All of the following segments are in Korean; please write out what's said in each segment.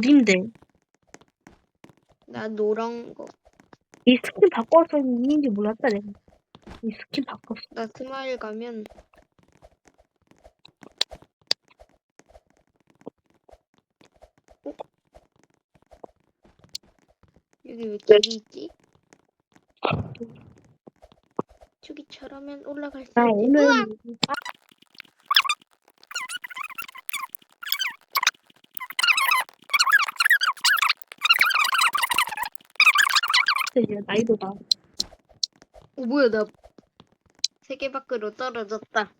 어딘데? 나 노란 거. 이 스킨 바꿔서 있는지 몰랐다 내가. 이 스킨 바꿨어. 나 스마일 가면 어? 여기 왜 길이 있지? 저기처럼은 올라갈 수 나 있지. 오늘 으악! 이제 나이도다. 어, 뭐야 나 세계 밖으로 떨어졌다.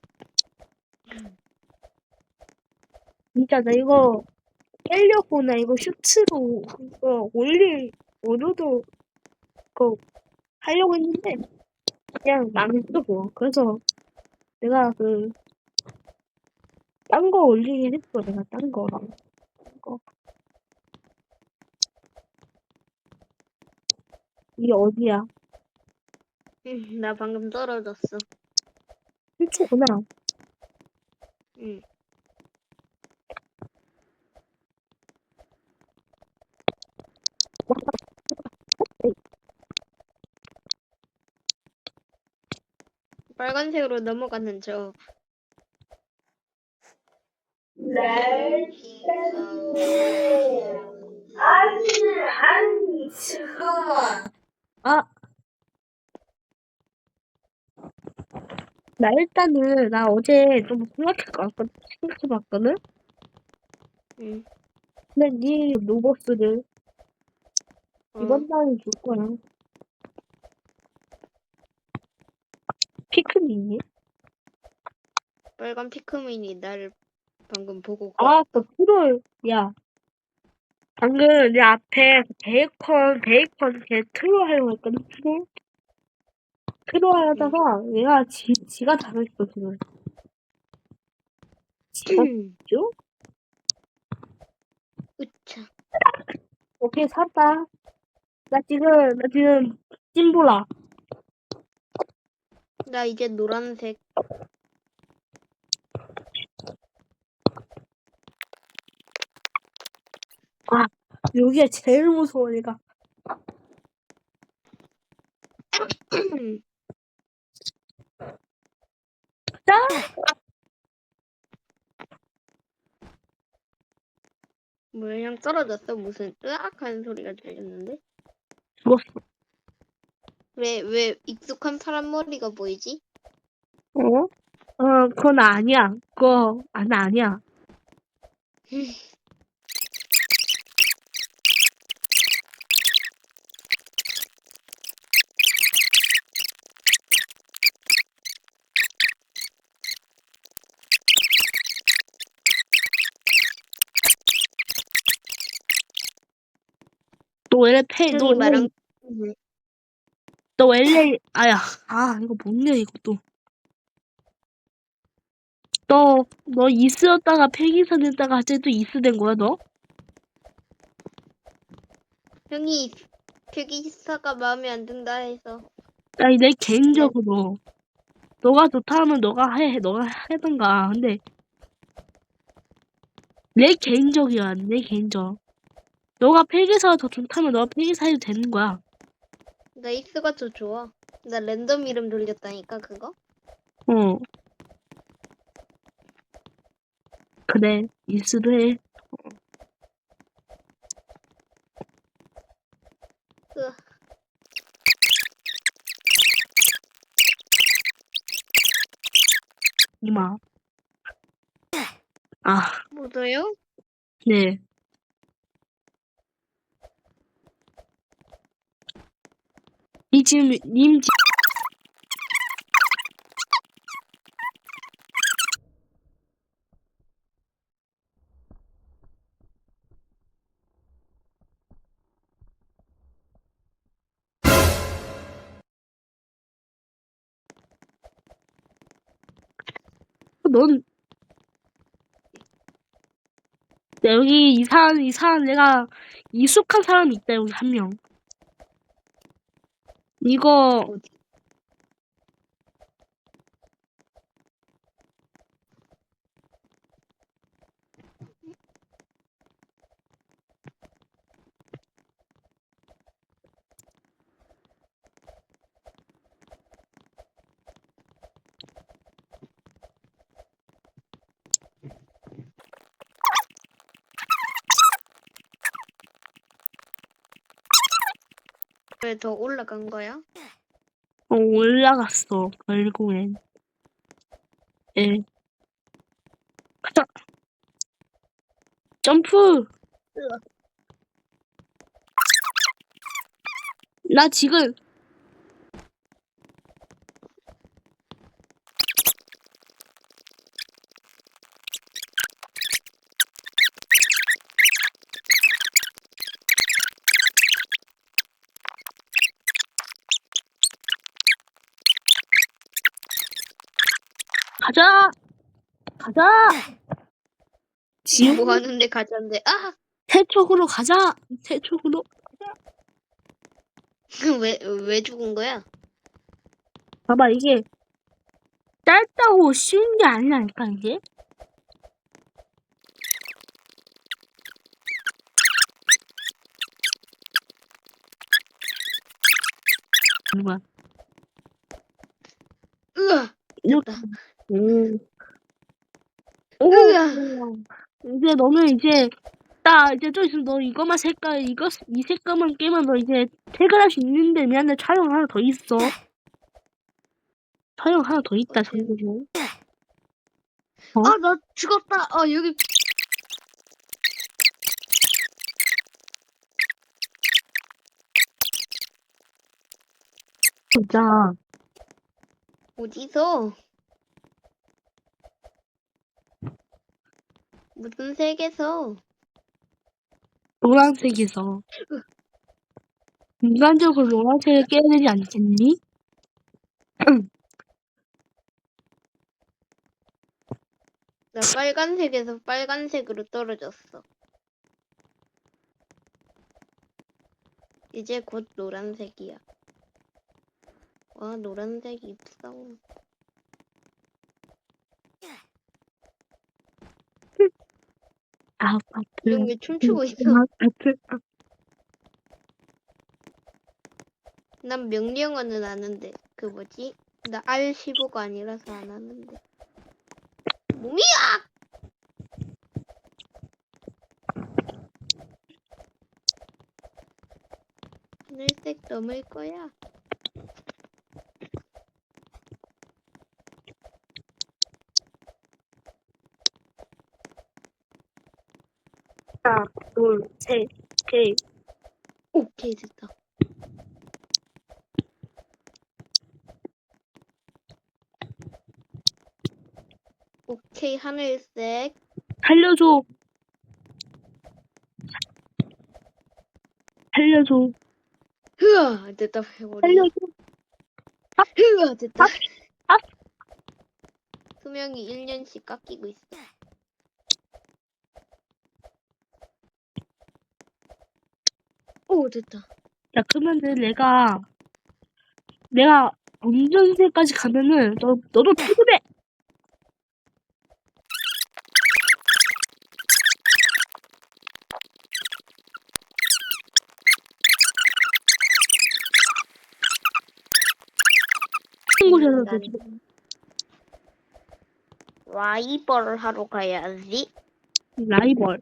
진짜 나 이거 깨려고 나 이거 슈트로 이거 올릴 오류도 그거 하려고 했는데 그냥 망했어 뭐. 그래서 내가 그 딴 거 올리긴 했어 내가 딴 거. 딴 거. 이게 어디야? 응, 나 방금 떨어졌어. 슈트구나. 응. 빨간색으로 넘어가는 저. 아. 나 일단은 나 어제 좀 생각해봤거든. 생각해봤거든. 응. 근데 네 로버스를 어. 이번 달에 줄 거야. 피크닉이? 빨간 피크민이 나를 방금 보고 가. 아, 그 트롤, 야. 방금 내 앞에 그 베이컨, 베이컨 걔 트롤 하려고 했거든, 트롤? 트롤 하다가 얘가 지, 지가 당했어, 지금. 지가 죠 으차. 오케이, 샀다. 나 지금, 나 지금 찐보라. 나 이제 노란색. 여기가 제일 무서워, 얘가. 자! 뭐야, 그냥 떨어졌어. 무슨 으악 하는 소리가 들렸는데? 죽었어. 왜, 왜 익숙한 파란 머리가 보이지? 어? 어, 그건 아니야. 그거, 아, 나 아니야. 너 페, 너 말한 너 원래, 아야, 아, 이거 뭔데, 이것도. 너, 너 이스였다가 폐기사 됐다가 갑자기 또 이스 된 거야, 너? 형이 표기사가 마음에 안 든다 해서 아니, 내 개인적으로. 너가 좋다 하면 너가 해, 너가 해던가. 근데, 내 개인적이야, 내 개인적. 너가 폐기사가 더 좋다면 너가 폐기사 해도 되는 거야. 나 이스가 더 좋아. 나 랜덤 이름 돌렸다니까 그거? 어. 그래, 이스도 해. 이마. 아, 뭐더요? 네. 이 지금, 님, 지- 넌, 네, 여기 이상한, 이상한, 내가 익숙한 사람이 있다, 여기 한 명. 이거, 왜 더 올라간 거야? 어, 올라갔어, 결국엔. 예. 가자! 점프! 나 지금, 가자! 가자! 지금 뭐 하는데 가자는데 아! 세쪽으로 가자! 세쪽으로. 왜, 왜 죽은 거야? 봐봐, 이게 짧다고 쉬운 게 아니라니까, 이게. 누가 으아! 이렇게 됐다. 오. 오. 으아! 이제 너는 이제 딱 이제 좀 있으면 너 이거만 색깔 이거 이 색깔만 깨면 너 이제 퇴근할 수 있는데 미안해 촬영 하나 더 있어. 촬영 하나 더 있다 정국이. 어? 아, 나 죽었다. 어, 여기 진짜 어디서? 무슨 색에서? 노란색에서 인간적으로 노란색을 깨야 되지 않겠니? 나 빨간색에서 빨간색으로 떨어졌어. 이제 곧 노란색이야. 와, 노란색이 입성. 아파트 이런 게 춤추고 있어. 아파트 난 명령어는 아는데 그 뭐지? 나 R15가 아니라서 안 하는데. 몸이야! 하늘색 넘을 거야. 하나 둘셋넷 오케이 됐다. 오케이 하늘색. 살려줘 살려줘 흐아 됐다 해버리. 살려줘 흐아 됐다. 아. 수명이 1년씩 깎이고 있어. 오 됐다. 야, 그러면은 내가, 내가 운전대까지 가면은, 너, 너도 퇴근해! 곳에서 난 되지. 라이벌 하러 가야지. 라이벌.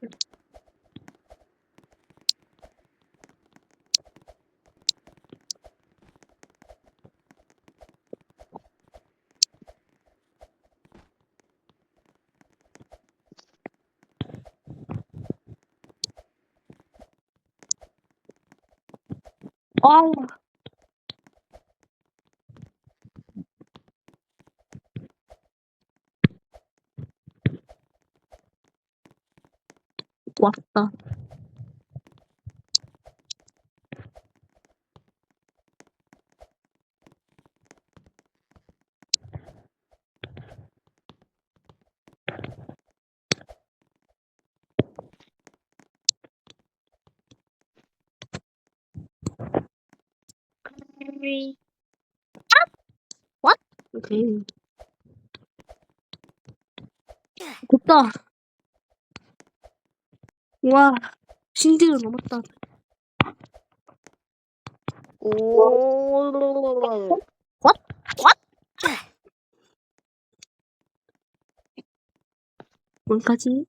아, 왔다. 오케이. 됐다. 와, 신기를 넘었다. 오. 뭘까지?